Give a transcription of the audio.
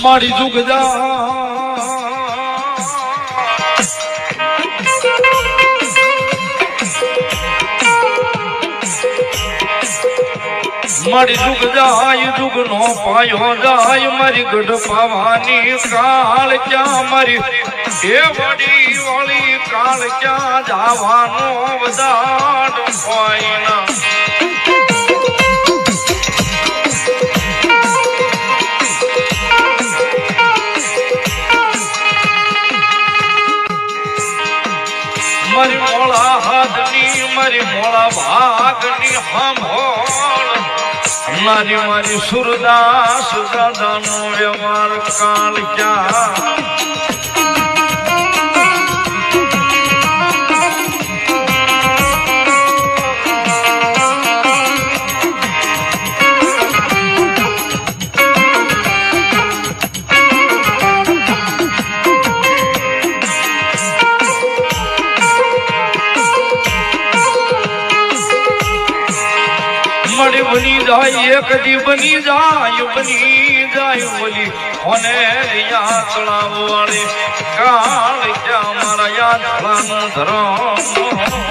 મારી જુગ જા. મારી જુગ જાય જુગ નો પાયો જાય, મારી ગઢ પાવાની કાળ ક્યાં, મારી એ વડી વાળી કાળ ક્યાં, જવાનો વધાડ હોય ના. મારી મોળા હાથની મારી મોળા ભાગની સાંભળ મારી મારી સુરદાસ દાદાનો વ્યવહાર કાલ ક્યાં? મળી બની જાય, એક દી બની જાય બની જાય બોલી અને રિયા ચડાવ વાળી કાળ ક્યાં મારા યાદ ધરો